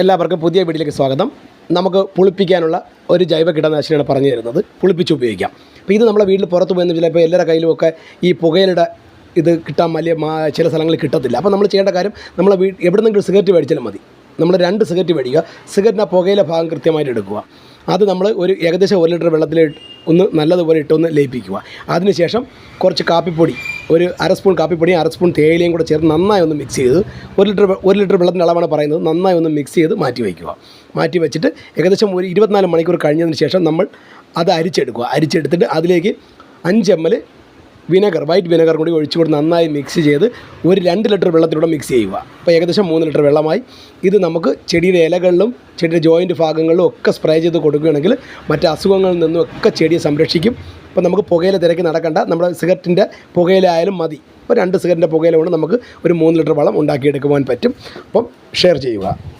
എല്ലാവർക്കും പുതിയ വീട്ടിലേക്ക് സ്വാഗതം. നമുക്ക് പുളിപ്പിക്കാനുള്ള ഒരു ജൈവ കീടനാശിനിയാണ് പറഞ്ഞു തരുന്നത്. പുളിപ്പിച്ച് ഉപയോഗിക്കാം. അപ്പോൾ ഇത് നമ്മുടെ വീട്ടിൽ പുറത്ത് പോയെന്ന് വെച്ചാൽ ചിലപ്പോൾ എല്ലാവരുടെ കയ്യിലുമൊക്കെ ഈ പുകയിലയുടെ ഇത് കിട്ടാൻ വലിയ ചില സ്ഥലങ്ങളിൽ കിട്ടത്തില്ല. അപ്പോൾ നമ്മൾ ചെയ്യേണ്ട കാര്യം നമ്മളെ വീട്ടിൽ എവിടെ നിന്നെങ്കിലും സിഗരറ്റ് മേടിച്ചാലും മതി. നമ്മൾ രണ്ട് സിഗരറ്റ് മേടിക്കുക. സിഗരറ്റിന്റെ പുകയിലെ ഭാഗം കൃത്യമായിട്ട് എടുക്കുക. അത് നമ്മൾ ഒരു ഏകദേശം ഒരു ലിറ്റർ വെള്ളത്തിൽ ഒന്ന് നല്ലതുപോലെ ഇട്ടൊന്ന് ലയിപ്പിക്കുക. അതിനുശേഷം കുറച്ച് കാപ്പിപ്പൊടി ഒരു അര സ്പൂൺ കാപ്പിപ്പൊടിയും അര സ്പൂൺ തേയിലയും കൂടെ ചേർത്ത് നന്നായി ഒന്ന് മിക്സ് ചെയ്ത് ഒരു ലിറ്റർ ഒരു ലിറ്റർ വെള്ളത്തിന്റെ അളവാണ് പറയുന്നത്. നന്നായി ഒന്ന് മിക്സ് ചെയ്ത് മാറ്റി വയ്ക്കുക. മാറ്റി വെച്ചിട്ട് ഏകദേശം ഒരു ഇരുപത്തിനാല് മണിക്കൂർ കഴിഞ്ഞതിന് ശേഷം നമ്മൾ അത് അരിച്ചെടുക്കുക. അരിച്ചെടുത്തിട്ട് അതിലേക്ക് അഞ്ച് M L vinegar white vinegar കൂടി ഒഴിച്ചു കൊടുത്ത് നന്നായി മിക്സ് ചെയ്ത് ഒരു രണ്ട് ലിറ്റർ വെള്ളത്തിലൂടെ മിക്സ് ചെയ്യുക. അപ്പോൾ ഏകദേശം മൂന്ന് ലിറ്റർ വെള്ളമായി. ഇത് നമുക്ക് ചെടിയുടെ ഇലകളിലും ചെടിയുടെ ജോയിന്റ് ഭാഗങ്ങളിലും ഒക്കെ സ്പ്രേ ചെയ്ത് കൊടുക്കുകയാണെങ്കിൽ മറ്റ് അസുഖങ്ങളിൽ നിന്നും ഒക്കെ ചെടിയെ സംരക്ഷിക്കും. അപ്പോൾ നമുക്ക് പുകയില തിരക്കി നടക്കേണ്ട. നമ്മുടെ സിഗരറ്റിന്റെ പുകയിലായാലും മതി. അപ്പോൾ രണ്ട് സിഗരറ്റിന്റെ പുകയില കൊണ്ട് നമുക്ക് ഒരു മൂന്ന് ലിറ്റർ വളം ഉണ്ടാക്കിയെടുക്കുവാൻ പറ്റും. അപ്പം ഷെയർ ചെയ്യുക.